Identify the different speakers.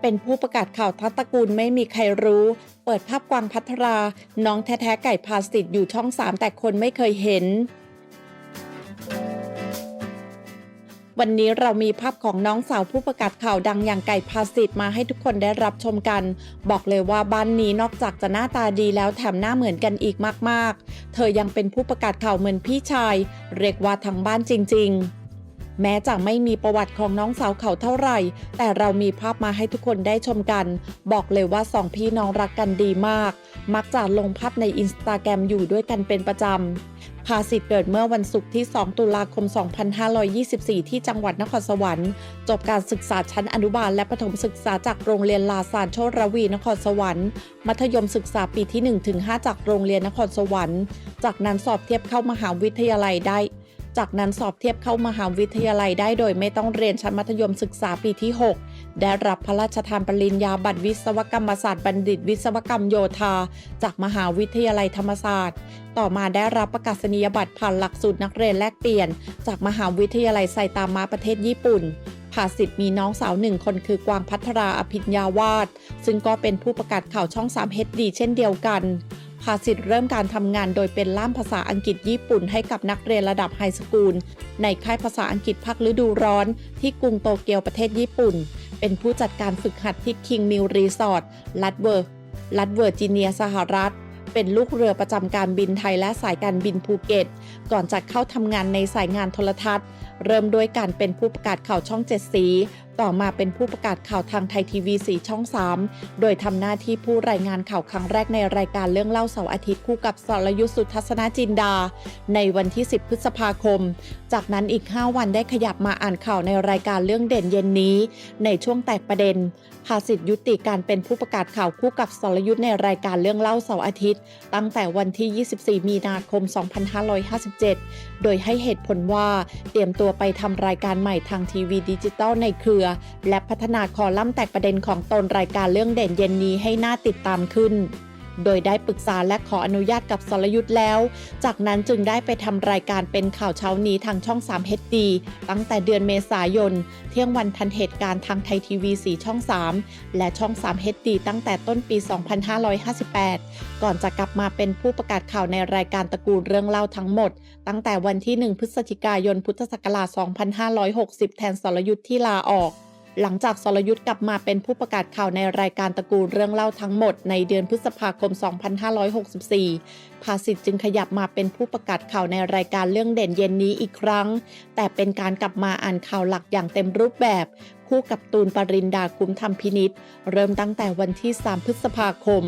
Speaker 1: เป็นผู้ประกาศข่าวทัตตระกูลไม่มีใครรู้ เปิดภาพกวางพัทรา น้องแท้ๆไก่พาสติดอยู่ช่องสามแต่คนไม่เคยเห็น วันนี้เรามีภาพของน้องสาวผู้ประกาศข่าวดังอย่างไก่พาสิทธ์มาให้ทุกคนได้รับชมกัน บอกเลยว่าบ้านนี้นอกจากจะหน้าตาดีแล้วแถมหน้าเหมือนกันอีกมากๆ เธอยังเป็นผู้ประกาศข่าวเหมือนพี่ชาย เรียกว่าทั้งบ้านจริง ๆ แม้จะไม่มีประวัติของน้องสาวเขาเท่าไหร่ แต่เรามีภาพมาให้ทุกคนได้ชมกัน บอกเลยว่าสองพี่น้องรักกันดีมาก มักจะลงภาพในอินสตาแกรมอยู่ด้วยกันเป็นประจำภาสิทธิ์เกิดเมื่อวันศุกร์ที่ 2 ตุลาคม 2524 ที่จังหวัดนครสวรรค์ จบการศึกษาชั้นอนุบาลและประถมศึกษาจากโรงเรียนลาซานโชรวีนครสวรรค์ มัธยมศึกษาปีที่ 1-5 จากโรงเรียนนครสวรรค์ จากนั้นสอบเทียบเข้ามหาวิทยาลัยได้ จากนั้นสอบเทียบเข้ามหาวิทยาลัยได้โดยไม่ต้องเรียนชั้นมัธยมศึกษาปีที่ 6 ได้รับพระราชทานปริญญาบัตรวิศวกรรมศาสตร์บัณฑิต วิศวกรรมโยธา จากมหาวิทยาลัยธรรมศาสตร์ ต่อมาได้รับประกาศนียบัตรผ่านหลักสูตรนักเรียนแลกเปลี่ยน จากมหาวิทยาลัยไซตามะประเทศญี่ปุ่นภาสิทธิ์มีน้องสาวหนึ่งคนคือกวางพัทราอภิญญาวาสซึ่งก็เป็นผู้ประกาศข่าวช่อง 3 HD เช่นเดียวกัน ภาสิทธิ์เริ่มการทำงานโดยเป็นล่ามภาษาอังกฤษญี่ปุ่นให้กับนักเรียนระดับไฮสคูล ในค่ายภาษาอังกฤษภาคฤดูร้อน ที่กรุงโตเกียวประเทศญี่ปุ่น เป็นผู้จัดการฝึกหัดที่ King Mill Resort รัฐเวอร์รัฐเวอร์จิเนียสหรัฐ เป็นลูกเรือประจำการบินไทยและสายการบินภูเก็ต ก่อนจะเข้าทำงานในสายงานโทรทัศน์ เริ่มด้วยการเป็นผู้ประกาศข่าวช่องเจ็ดสี ต่อมาเป็นผู้ประกาศข่าวทางไทยทีวีสีช่อง 3 โดยทำหน้าที่ผู้รายงานข่าวครั้งแรกในรายการเรื่องเล่าเสาร์อาทิตย์คู่กับสรยุทธสุทัศนจินดา ในวันที่ 10 พฤษภาคม จากนั้นอีก 5 วันได้ขยับมาอ่านข่าวในรายการเรื่องเด่นเย็นนี้ ในช่วงแตกประเด็นภาสิทธิยุติการเป็นผู้ประกาศข่าวคู่กับสรยุทธในรายการเรื่องเล่าเสาร์อาทิตย์ ตั้งแต่วันที่ 24 มีนาคม 2557 โดยให้เหตุผลว่าเตรียมตัวไปทำรายการใหม่ทางทีวีดิจิตอลในเครือและพัฒนาคอลัมน์แตกประเด็นของตนรายการเรื่องเด่นเย็นนี้ให้น่าติดตามขึ้น โดยได้ปรึกษาและขออนุญาตกับสรยุทธ์แล้ว จากนั้นจึงได้ไปทำรายการเป็นข่าวเช้านี้ทางช่อง3 HD ตั้งแต่เดือนเมษายน เที่ยงวันทันเหตุการณ์ทางไทยทีวี 4 ช่อง 3 และช่อง3 HD ตั้งแต่ต้นปี 2558 ก่อนจะกลับมาเป็นผู้ประกาศข่าวในรายการตระกูลเรื่องเล่าทั้งหมด ตั้งแต่วันที่ 1 พฤศจิกายน พุทธศักราช 2560 แทนสรยุทธ์ที่ลาออก หลังจากสรยุทธ์กลับมาเป็นผู้ประกาศข่าวในรายการตระกูลเรื่องเล่าทั้งหมดในเดือนพฤษภาคม 2564 ภาสิทธิ์จึงขยับมาเป็นผู้ประกาศข่าวในรายการเรื่องเด่นเย็นนี้อีกครั้ง แต่เป็นการกลับมาอ่านข่าวหลักอย่างเต็มรูปแบบ คู่กับตูนปรินดาคุ้มธรรมพินิษเริ่มตั้งแต่วันที่ 3 พฤษภาคม